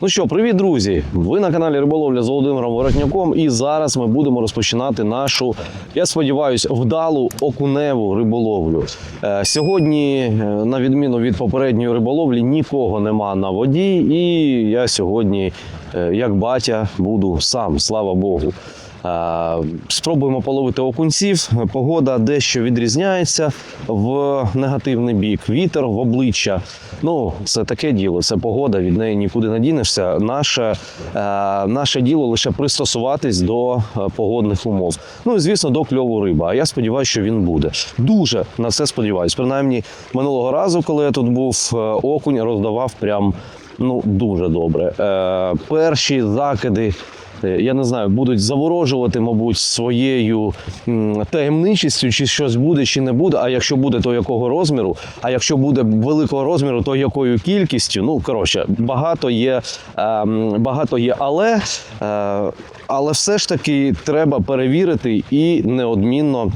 Ну що, привіт, друзі! Ви на каналі Риболовля з Володимиром Воротняком. І зараз ми будемо розпочинати нашу, я сподіваюся, вдалу окуневу риболовлю. Е, сьогодні, е, на відміну від попередньої риболовлі, нікого нема на воді, і я сьогодні, е, як батя, буду сам, слава Богу. Е, Спробуємо половити окунців. Погода дещо відрізняється в негативний бік. Вітер в обличчя. Ну, це таке діло, це погода, від неї нікуди не дінешся. Наше, е, наше діло лише пристосуватись до е, погодних умов. Ну і звісно, до кльову риба. А я сподіваюся, що він буде. Дуже на це сподіваюся. Принаймні, минулого разу, коли я тут був, окунь роздавав прям ну дуже добре. Перші закиди. Е, Я не знаю, будуть заворожувати, мабуть, своєю таємничістю, чи щось буде, чи не буде. А якщо буде, то якого розміру? А якщо буде великого розміру, то якою кількістю? Ну коротше, багато є, ем, багато є, але, е, але все ж таки треба перевірити і неодмінно.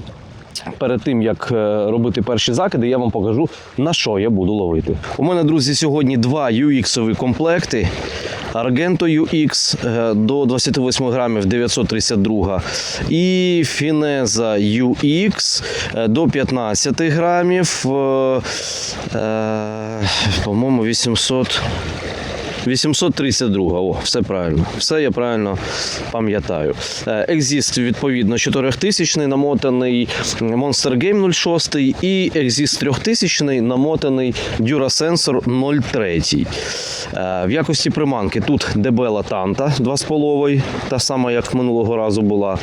Перед тим як е, робити перші закиди, я вам покажу на що я буду ловити. У мене, друзі, сьогодні два UX-ові комплекти. Argento UX е, до 28 грамів 932 і Fineza UX е, до 15 грамів. е, По-моєму, 800. 832. О, все правильно. Все я правильно пам'ятаю. Е, Exist, відповідно, 4000 намотаний Monster Game 06 і Exist 3000 намотаний Durasensor 03. Е, В якості приманки тут Debella Tanta 2,5, та сама, як минулого разу була.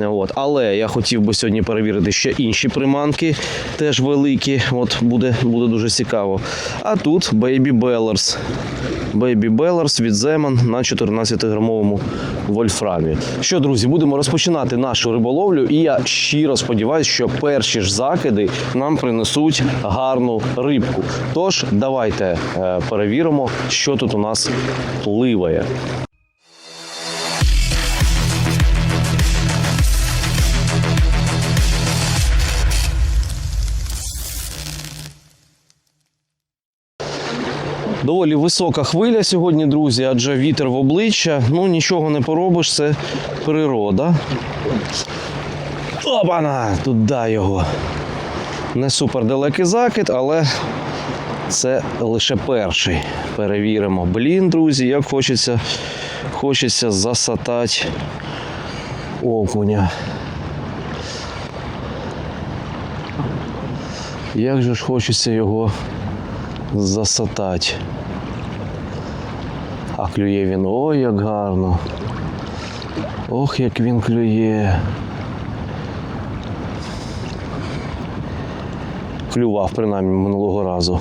Е, От. Але я хотів би сьогодні перевірити ще інші приманки, теж великі. От буде, буде дуже цікаво. А тут Baby Bellers. Baby Bellers від Zeman на 14-грамовому вольфрамі. Що, друзі, будемо розпочинати нашу риболовлю, і я щиро сподіваюся, що перші ж закиди нам принесуть гарну рибку. Тож, давайте е, перевіримо, що тут у нас пливає. Доволі висока хвиля сьогодні, друзі, адже вітер в обличчя. Ну нічого не поробиш, це природа. Опана! Туди його. Не супер далекий закид, але це лише перший. Перевіримо. Блін, друзі, як хочеться, хочеться засатати окуня. Як же ж хочеться його засатати. А клює він ой, як гарно. Ох, як він клює. Клював принаймні минулого разу.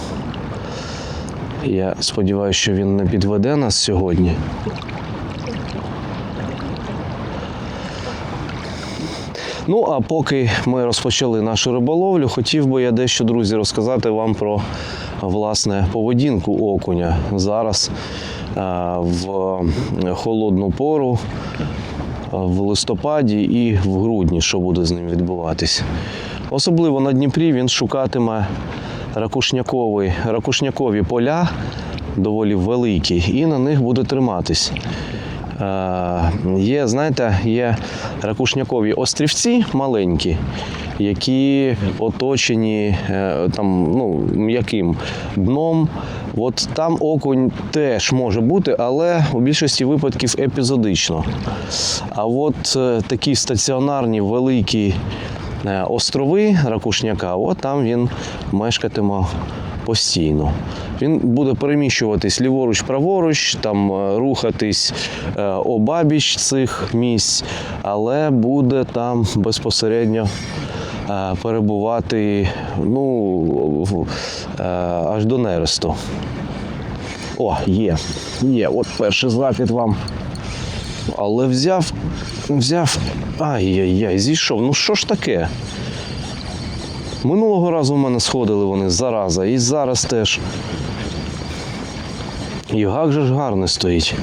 Я сподіваюся, що він не підведе нас сьогодні. Ну, а поки ми розпочали нашу риболовлю, хотів би я дещо, друзі, розказати вам про власне поведінку окуня зараз е, в холодну пору, е, в листопаді і в грудні, що буде з ним відбуватись. Особливо на Дніпрі він шукатиме ракушнякові, ракушнякові поля, доволі великі, і на них буде триматись. Є, знаєте, є ракушнякові острівці маленькі, які оточені е, там, ну, м'яким дном. От там окунь теж може бути, але у більшості випадків епізодично. А от е, такі стаціонарні великі е, острови ракушняка, от там він мешкатиме постійно. Він буде переміщуватись ліворуч, праворуч, там е, рухатись е, обабіч цих місць, але буде там безпосередньо е, перебувати ну, аж до нересту. О, є, є. От перший закид вам. Але взяв, взяв. Ай-яй-яй, зійшов. Ну що ж таке? Минулого разу в мене сходили вони зараза, і зараз теж. І гак же ж гарний стоїть.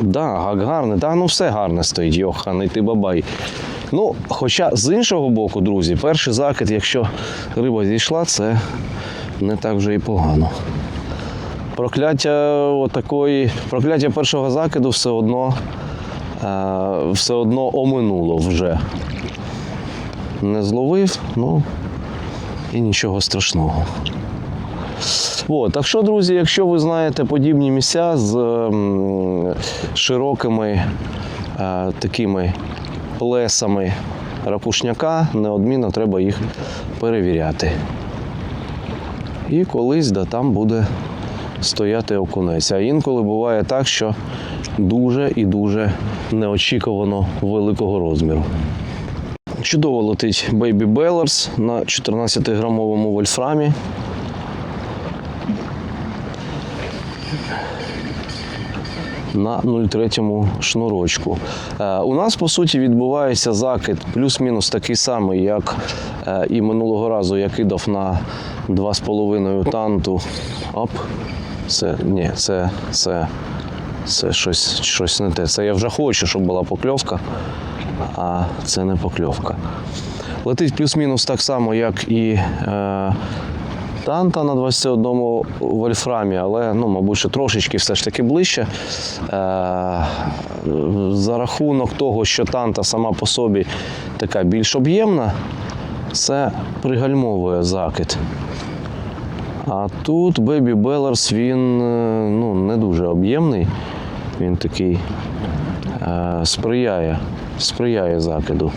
Да, гак гарний, да, ну все гарне стоїть, йоханий ти бабай. Ну, хоча з іншого боку, друзі, перший закид, якщо риба зійшла, це не так вже і погано. прокляття отакої, прокляття першого закиду все одно, е, все одно оминуло вже. Не зловив, ну і нічого страшного. От, так що, друзі, якщо ви знаєте подібні місця з ем, широкими е, такими плесами рапушняка, неодмінно треба їх перевіряти. І колись да, там буде стояти окунець. А інколи буває так, що дуже і дуже неочікувано великого розміру. Чудово летить Baby Bellers на 14-грамовому вольфрамі. на 0,3 шнурочку. Е, У нас по суті відбувається закид плюс-мінус такий самий, як е, і минулого разу я кидав на 2,5 танту. Оп. Це ні, це, це, це щось, щось не те. Це я вже хочу, щоб була покльовка, а це не покльовка. Летить плюс-мінус так само, як і е, танта на 21 вольфрамі, але ну, мабуть, що трошечки все ж таки ближче. Е, за рахунок того, що танта сама по собі така більш об'ємна, це пригальмовує закид. А тут Baby Bellers, він е, ну, не дуже об'ємний. Він такий сприяє, сприяє закиду.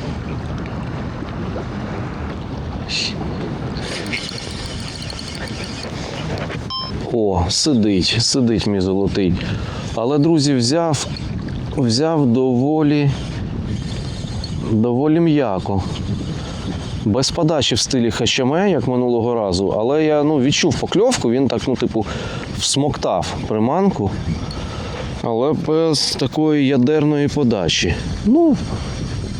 О, сидить, сидить мій золотий. Але, друзі, взяв, взяв доволі, доволі м'яко. Без подачі в стилі хащаме, як минулого разу, але я ну, відчув покльовку, він так, ну, типу, всмоктав приманку, але без такої ядерної подачі. Ну,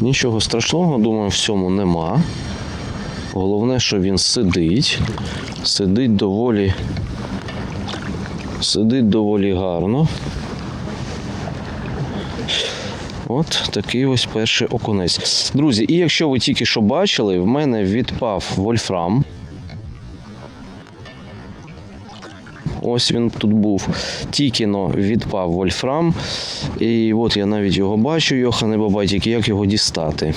нічого страшного, думаю, в цьому нема. Головне, що він сидить. Сидить доволі Сидить доволі гарно. От такий ось перший окунець. Друзі, і якщо ви тільки що бачили, в мене відпав вольфрам. Ось він тут був. Тільки но відпав вольфрам. І от я навіть його бачу, Йохане Бабай, тільки як його дістати.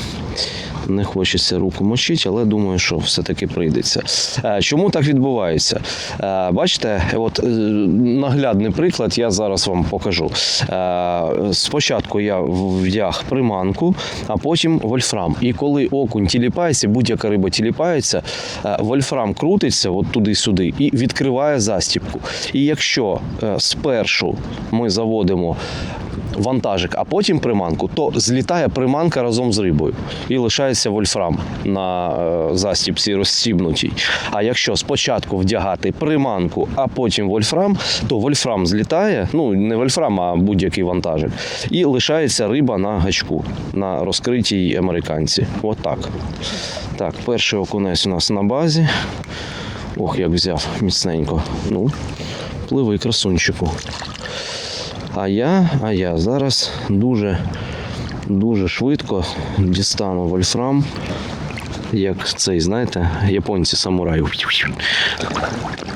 Не хочеться руку мочити, але думаю, що все-таки прийдеться. Е, Чому так відбувається? Е, Бачите, от е, наглядний приклад я зараз вам покажу. Спочатку я вдяг приманку, а потім вольфрам. І коли окунь тіліпається, будь-яка риба тіліпається, вольфрам крутиться от туди-сюди і відкриває застіпку. І якщо спершу ми заводимо вантажик, а потім приманку, то злітає приманка разом з рибою і лишається вольфрам на е, застіпці розстібнутій. А якщо спочатку вдягати приманку, а потім вольфрам, то вольфрам злітає, ну не вольфрам, а будь-який вантажик, і лишається риба на гачку, на розкритій американці. От так. Так, перший окунець у нас на базі. Ох, як взяв міцненько. Ну, пливи красунчику. А я, а я зараз дуже, дуже швидко дістану вольфрам, як цей, знаєте, японці самураї.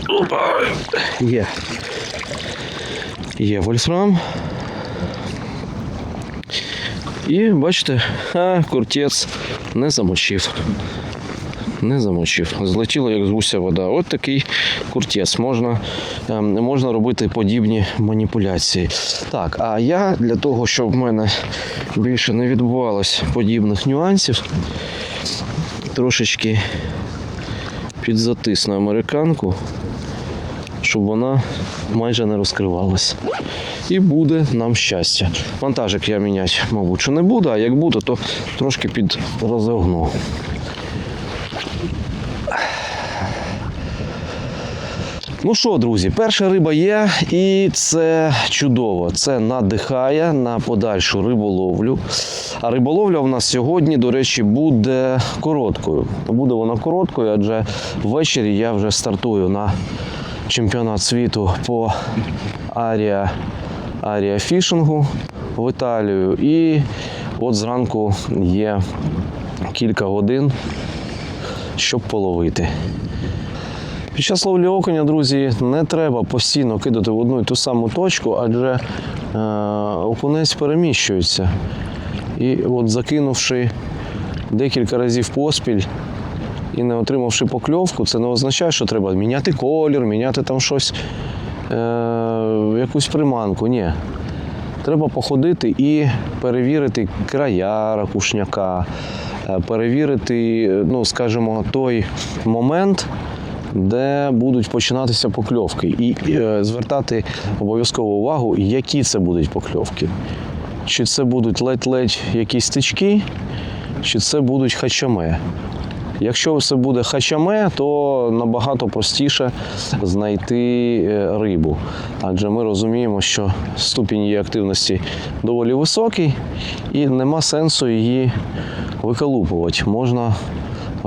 Опа! Є. Є вольфрам. І бачите, а, куртець не замочив. Не замочив. Злетіло як з гуся вода. От такий куртець. Можна, ем, можна робити подібні маніпуляції. Так, а я для того, щоб в мене більше не відбувалось подібних нюансів, трошечки підзатисну американку, щоб вона майже не розкривалась. І буде нам щастя. Вантажик я міняти, мабуть, що не буду, а як буду, то трошки під Ну що, друзі, перша риба є, і це чудово. Це надихає на подальшу риболовлю. А риболовля у нас сьогодні, до речі, буде короткою. Буде вона короткою, адже ввечері я вже стартую на чемпіонат світу по арія, аріафішингу в Італію. І от зранку є кілька годин, щоб половити. Під час ловлі окуня, друзі, не треба постійно кидати в одну і ту саму точку, адже е, окунець переміщується. І от закинувши декілька разів поспіль і не отримавши покльовку, це не означає, що треба міняти колір, міняти там щось, е, якусь приманку. Ні. Треба походити і перевірити края ракушняка, е, перевірити, ну, скажімо, той момент, де будуть починатися покльовки, і е, звертати обов'язково увагу, які це будуть покльовки. Чи це будуть ледь-ледь якісь стички, чи це будуть хачаме. Якщо це буде хачаме, то набагато простіше знайти е, рибу. Адже ми розуміємо, що ступінь її активності доволі високий і нема сенсу її виколупувати. Можна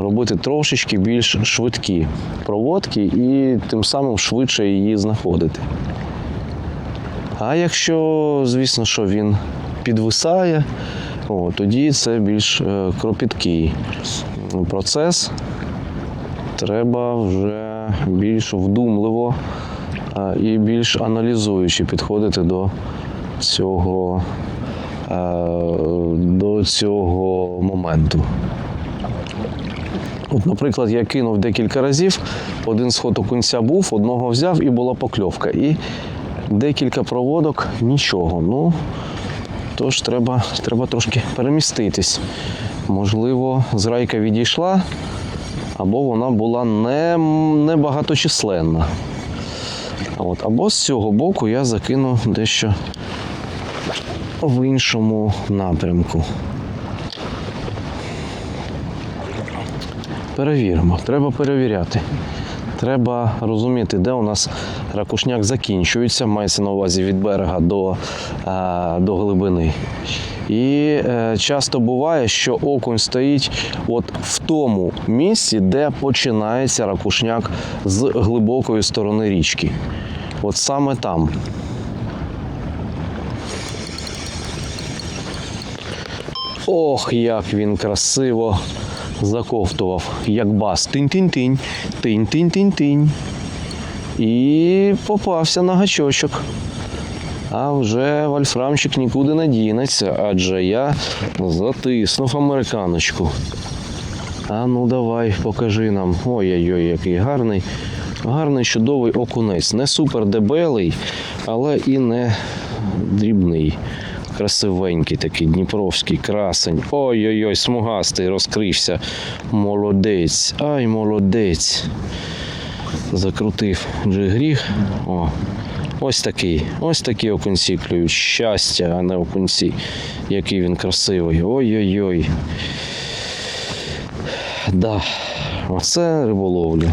робити трошечки більш швидкі проводки і тим самим швидше її знаходити. А якщо, звісно, що він підвисає, о, тоді це більш е, кропіткий процес. Треба вже більш вдумливо е, і більш аналізуючи підходити до цього, е, до цього моменту. От, наприклад, я кинув декілька разів, один сход окунця був, одного взяв і була покльовка. І декілька проводок нічого. Ну, тож треба, треба трошки переміститись. Можливо, зрайка відійшла, або вона була не, багаточисленна. От, або з цього боку я закину дещо в іншому напрямку. Перевіримо, треба перевіряти. Треба розуміти, де у нас ракушняк закінчується, мається на увазі від берега до, е, до глибини. І е, часто буває, що окунь стоїть от в тому місці, де починається ракушняк з глибокої сторони річки. От саме там. Ох, як він красиво заковтував, як бас. Тинь-тинь-тинь, тинь-тинь-тинь-тинь. І попався на гачочок. А вже вольфрамчик нікуди не дінеться, адже я затиснув американочку. А ну давай, покажи нам. Ой-ой-ой, який гарний. Гарний чудовий окунець. Не супер дебелий, але і не дрібний. Красивенький такий дніпровський красень. Ой-ой-ой, смугастий розкрився. Молодець. Ай, молодець. Закрутив джигріг. О, ось такий. Ось такі окунці клюють. Щастя, а не окунці. Який він красивий. Ой-ой-ой. Да. Оце риболовля.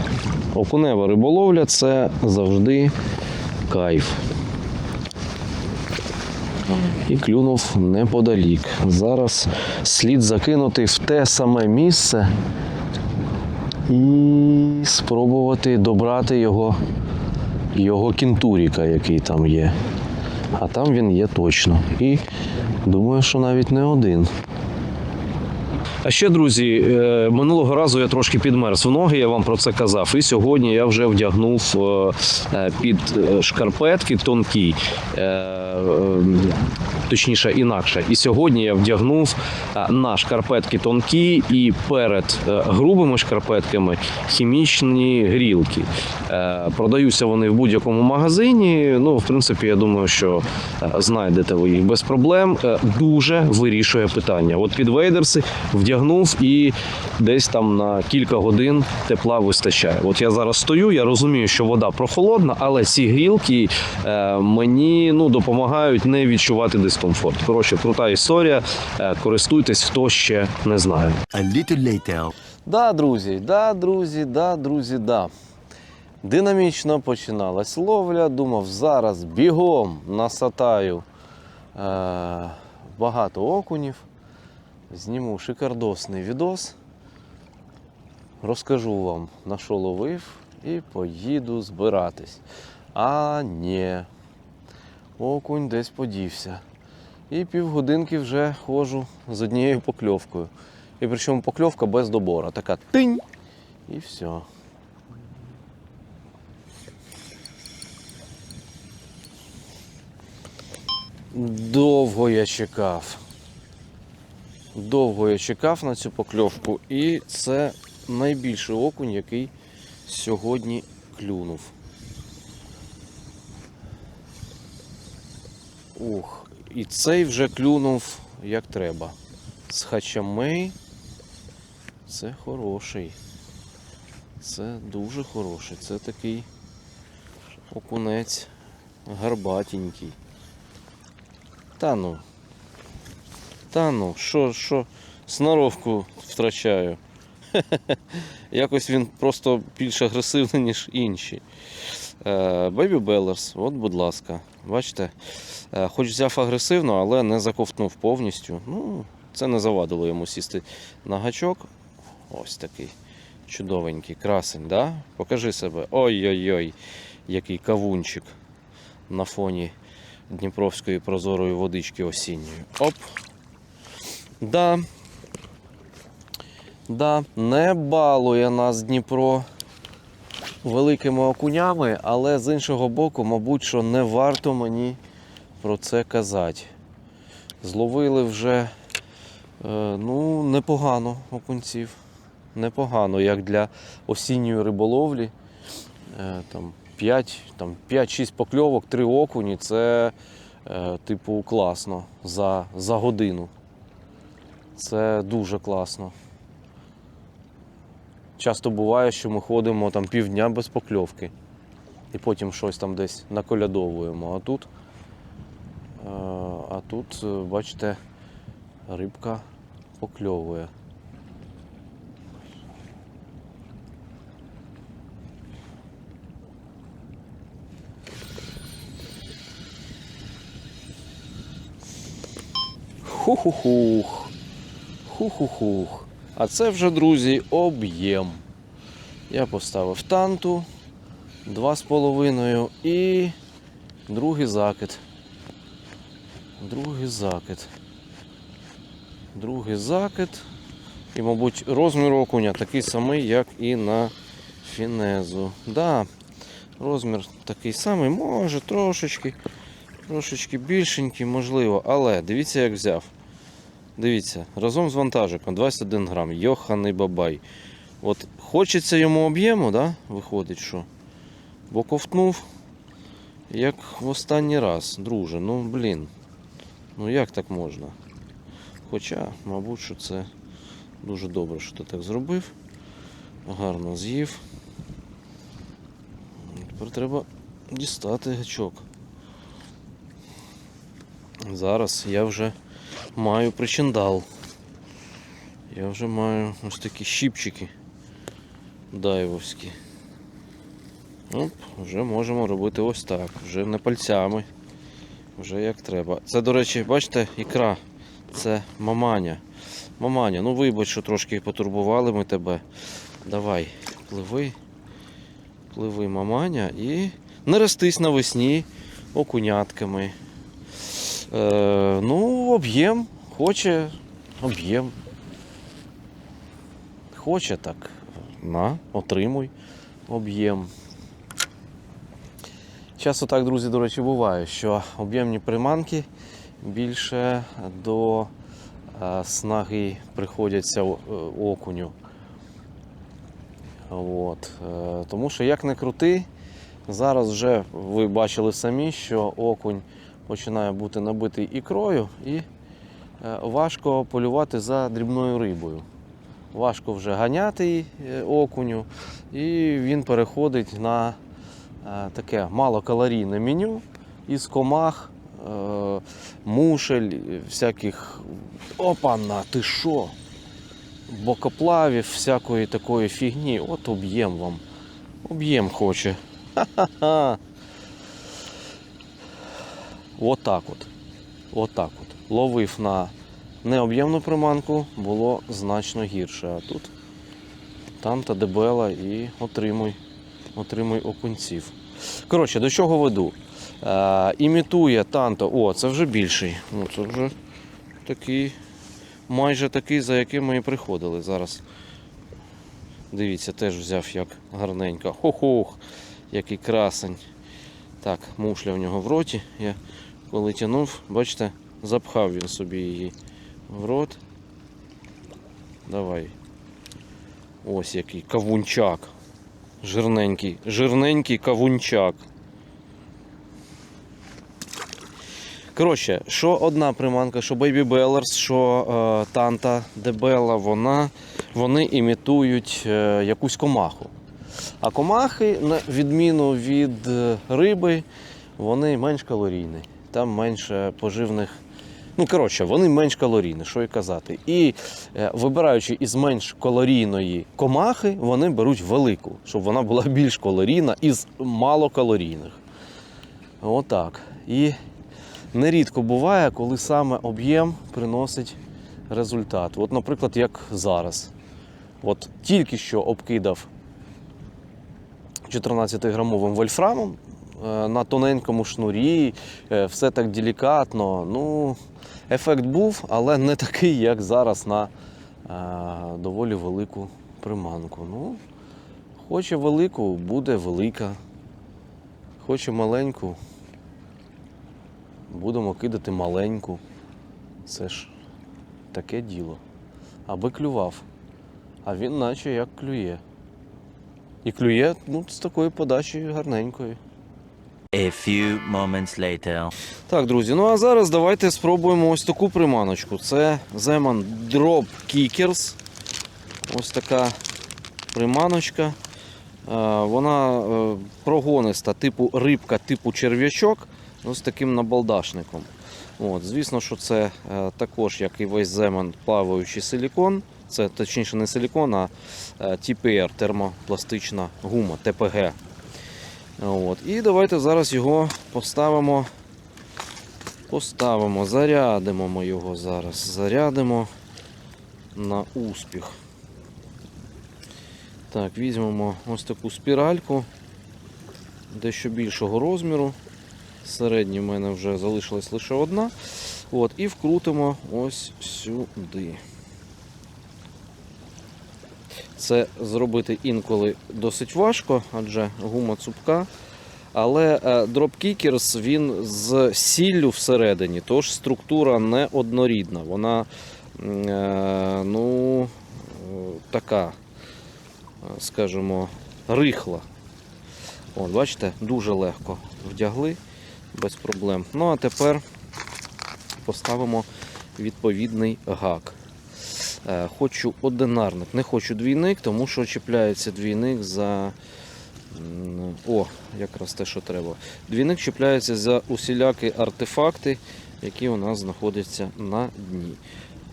Окунева риболовля це завжди кайф. І клюнув неподалік. Зараз слід закинути в те саме місце і спробувати добрати його, його кінтуріка, який там є. А там він є точно. І думаю, що навіть не один. А ще, друзі, е, минулого разу я трошки підмерз в ноги, я вам про це казав. І сьогодні я вже вдягнув е, е, під шкарпетки тонкі, точніше, інакше. І сьогодні я вдягнув на шкарпетки тонкі і перед грубими шкарпетками хімічні грілки. Продаються вони в будь-якому магазині. Ну, в принципі, я думаю, що знайдете ви їх без проблем. Дуже вирішує питання. От під вейдерси вдягнув і десь там на кілька годин тепла вистачає. От я зараз стою, я розумію, що вода прохолодна, але ці грілки е, мені ну, допомагають не відчувати дискомфорт. Коротше, крута історія. Е, Користуйтесь, хто ще не знає. A little later. Да, друзі, да, друзі, да, друзі, да. Динамічно починалась ловля. Думав, зараз бігом насатаю е, багато окунів. Зніму шикардосний відос, розкажу вам, на що ловив, і поїду збиратись. А ні, окунь десь подівся. І півгодинки вже ходжу з однією покльовкою. І причому покльовка без добора. Така тинь і все. Довго я чекав. Довго я чекав на цю покльовку, і це найбільший окунь, який сьогодні клюнув. Ух, і цей вже клюнув як треба. З хачами. Це хороший. Це дуже хороший. Це такий окунець гарбатенький. Та ну. Та ну, що, що, сноровку втрачаю. Якось він просто більш агресивний, ніж інші. Бебі Беллерс, от, будь ласка, бачите, Е, хоч взяв агресивно, але не заковтнув повністю. Ну, це не завадило йому сісти на гачок. Ось такий чудовенький, красень, да? Покажи себе. Ой-ой-ой, який кавунчик на фоні Дніпровської прозорої водички осінньої. Оп. Да. Да, не балує нас Дніпро великими окунями, але з іншого боку, мабуть, що не варто мені про це казати. Зловили вже е, ну, непогано окунців. Непогано, як для осінньої риболовлі. Е, там 5, там 5-6 покльовок, 3 окуні це е, типу класно за, за годину. Це дуже класно. Часто буває, що ми ходимо там півдня без покльовки. І потім щось там десь наколядовуємо. А тут, е, а тут, е, бачите, рибка покльовує. Ху-ху-хух. Ху-ху-хух. А це вже, друзі, об'єм. Я поставив танту 2,5 і другий закид. Другий закид. Другий закид. І, мабуть, розмір окуня такий самий, як і на фінезу. Да, розмір такий самий, може трошечки, трошечки більшенький, можливо, але дивіться, як взяв. Дивіться, разом з вантажиком 21 грам, йоханий бабай. От хочеться йому об'єму, да? виходить, що. Бо ковтнув, як в останній раз, друже, ну блін. Ну як так можна? Хоча, мабуть, що це дуже добре, що ти так зробив. Гарно з'їв. Тепер треба дістати гачок. Зараз я вже маю причиндал. Я вже маю ось такі щіпчики дайвовські. Оп, вже можемо робити ось так, вже не пальцями, вже як треба. Це, до речі, бачите, ікра, це маманя. Маманя, ну вибач, що трошки потурбували ми тебе. Давай, пливи, пливи, маманя, і не ростись навесні окунятками. Е, ну, об'єм, хоче, об'єм. Хоче так. На, отримуй об'єм. Часто так, друзі, до речі, буває, що об'ємні приманки більше до е, снаги приходяться е, окуню. От. Е, тому що як не крути, зараз вже ви бачили самі, що окунь починає бути набитий ікрою і е, важко полювати за дрібною рибою. Важко вже ганяти е, окуню, і він переходить на е, таке малокалорійне меню із комах, мушель, всяких. Опана, ти що? Бокоплавів, всякої такої фігні. От об'єм вам. Об'єм хоче. Ха-ха-ха. Отак от. Отак от. Ловив на необ'ємну приманку, було значно гірше. А тут танта дебела і отримуй, отримуй окунців. Коротше, до чого веду? Е, імітує танто. О, це вже більший. Ну, це вже такий, майже такий, за яким ми і приходили зараз. Дивіться, теж взяв як гарненько. Хох-хох, який красень. Так, мушля в нього в роті. Я Коли тянув, бачите, запхав він собі її в рот. Давай. Ось який кавунчак. Жирненький, жирненький кавунчак. Коротше, що одна приманка, що Baby Bellers, що е, Танта Дебела, вона, вони імітують е, якусь комаху. А комахи, на відміну від е, риби, вони менш калорійні. Там менше поживних. Ну, коротше, вони менш калорійні, що і казати. І е, вибираючи із менш калорійної комахи, вони беруть велику, щоб вона була більш калорійна із малокалорійних. Отак. І нерідко буває, коли саме об'єм приносить результат. От, наприклад, як зараз. От тільки що обкидав 14-грамовим вольфрамом е, на тоненькому шнурі, е, все так делікатно. Ну, ефект був, але не такий, як зараз на е, доволі велику приманку. Ну, хоче велику, буде велика. Хоче маленьку, будемо кидати маленьку. Це ж таке діло. Аби клював. А він наче як клює. І клює ну, з такої подачі гарненької. A few moments later. Так, друзі, ну а зараз давайте спробуємо ось таку приманочку. Це Zeman Drop Kickers. Ось така приманочка. Е, Вона е, прогониста, типу рибка, типу черв'ячок ну, з таким набалдашником. От, звісно, що це е, також, як і весь Zeman, плаваючий силікон. Це точніше не силікон, а е, TPR, термопластична гума, ТПГ. От. І давайте зараз його поставимо. Поставимо, зарядимо ми його зараз. Зарядимо на успіх. Так, візьмемо ось таку спіральку дещо більшого розміру. Середній в мене вже залишилась лише одна. От, і вкрутимо ось сюди. Це зробити інколи досить важко, адже гума цупка. Але Kickers, він з сіллю всередині, тож структура не однорідна. Вона е, ну, така, скажімо, рихла. От, бачите, дуже легко вдягли без проблем. Ну а тепер поставимо відповідний гак. Е, Хочу одинарник, не хочу двійник, тому що чіпляється двійник за. О, якраз те, що треба. Двійник чіпляється за усілякі артефакти, які у нас знаходяться на дні.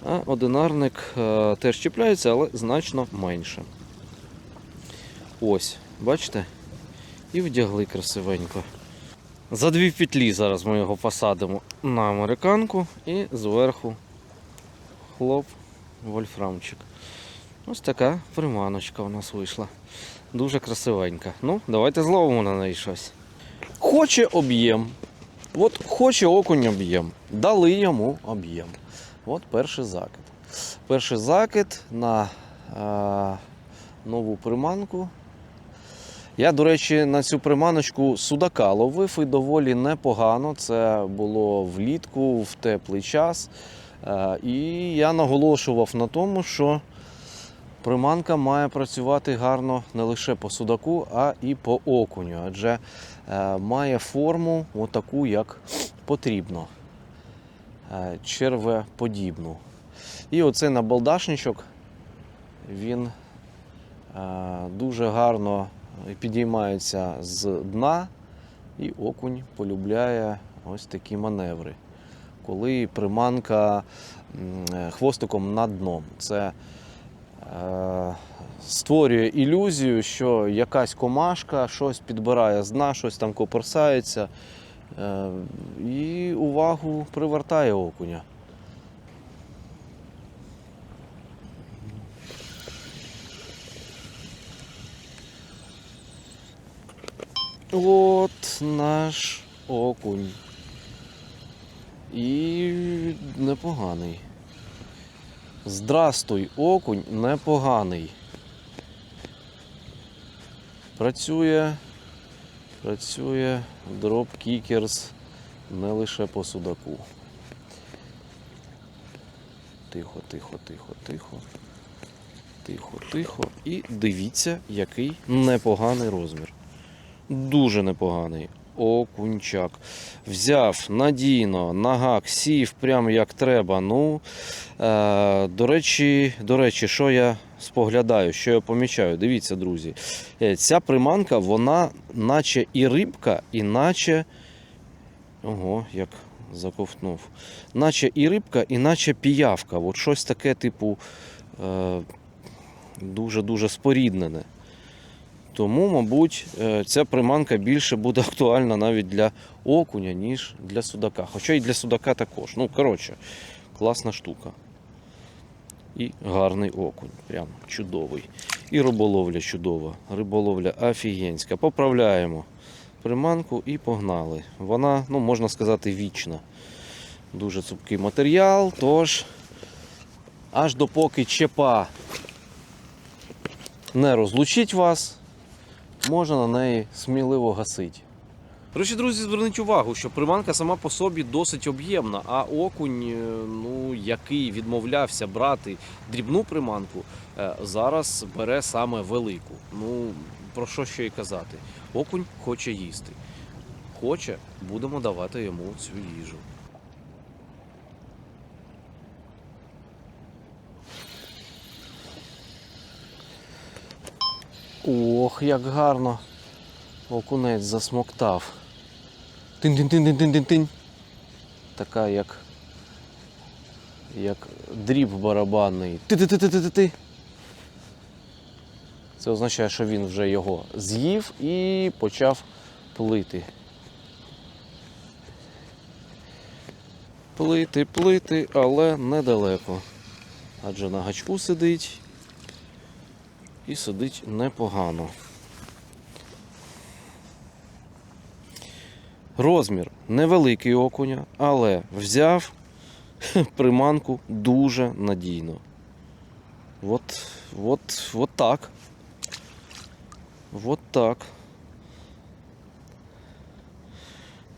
А одинарник е, теж чіпляється, але значно менше. Ось, бачите? І вдягли красивенько. За дві петлі зараз ми його посадимо на американку і зверху хлоп, вольфрамчик. Ось така приманочка у нас вийшла. Дуже красивенька. Ну, давайте зловимо на неї щось. Хоче об'єм. От хоче окунь об'єм. Дали йому об'єм. От перший закид. Перший закид на е, нову приманку. Я, до речі, на цю приманочку судака ловив і доволі непогано. Це було влітку, в теплий час. Е, І я наголошував на тому, що приманка має працювати гарно не лише по судаку, а і по окуню, адже е, має форму отаку, як потрібно. Е, Червеподібну. І оцей набалдашничок, він дуже гарно підіймається з дна, і окунь полюбляє ось такі маневри. Коли приманка хвостиком над дном. Це е, створює ілюзію, що якась комашка щось підбирає з дна, щось там коперсається. Е, і увагу привертає окуня. От наш окунь. І непоганий. Здрастуй, окунь непоганий. Працює, працює Drop Kickers не лише по судаку. Тихо, тихо, тихо, тихо. Тихо, тихо. І дивіться, який непоганий розмір. Дуже непоганий. Окунчак. Взяв надійно, нагак, сів прямо як треба. Ну, е, до, речі, до речі, що я споглядаю, що я помічаю. Дивіться, друзі. Е, Ця приманка, вона наче і рибка, і наче. Ого, як заковтнув. Наче і рибка, і наче піявка. От щось таке, типу, е, дуже-дуже споріднене. Тому, мабуть, е, ця приманка більше буде актуальна навіть для окуня, ніж для судака. Хоча і для судака також. Ну, коротше, класна штука. І гарний окунь. Прям чудовий. І риболовля чудова. Риболовля офігенська. Поправляємо приманку і погнали. Вона, ну, можна сказати, вічна. Дуже цупкий матеріал, тож аж допоки чепа не розлучить вас, можна на неї сміливо гасити. До речі, друзі, зверніть увагу, що приманка сама по собі досить об'ємна, а окунь, е, ну, який відмовлявся брати дрібну приманку, е, зараз бере саме велику. Ну, про що ще й казати? Окунь хоче їсти. Хоче, будемо давати йому цю їжу. Ох, як гарно окунець засмоктав. Тин-тин-тин-тин-тин-тин. Така як. Як дріб барабанний. Ти-ти-ти-ти-ти-ти. Це означає, що він вже його з'їв і почав плити. Плити, плити, але недалеко. Адже на гачку сидить і сидить непогано. Розмір невеликий окуня, але взяв приманку дуже надійно. От, от, от так. От так.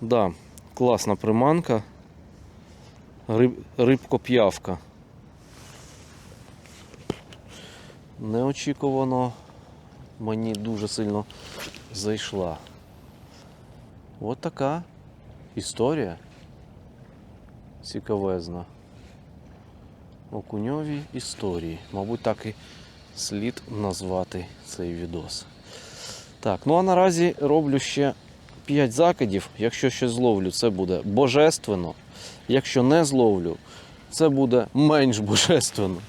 Да, класна приманка. Риб, рибкоп'явка. Неочікувано мені дуже сильно зайшла. От така історія цікавезна. Окуньові історії. Мабуть, так і слід назвати цей відос. Так, ну а наразі роблю ще 5 закидів. Якщо щось зловлю, це буде божественно. Якщо не зловлю, це буде менш божественно.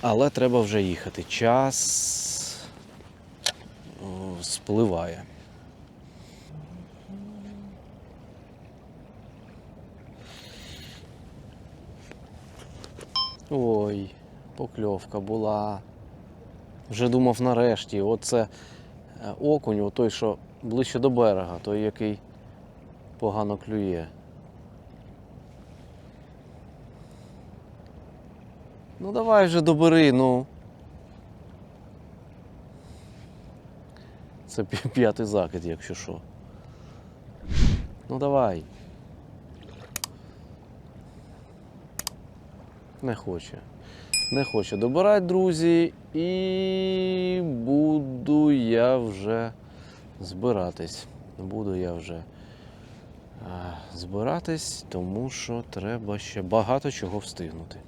Але треба вже їхати. Час спливає. Ой, покльовка була. Вже думав нарешті. Оце е, окунь, той, що ближче до берега, той, який погано клює. Ну давай вже добери, ну. Це п'ятий закид, якщо що. Ну давай. Не хоче. Не хоче добирати, друзі, і буду я вже збиратись. Буду я вже збиратись, тому що треба ще багато чого встигнути.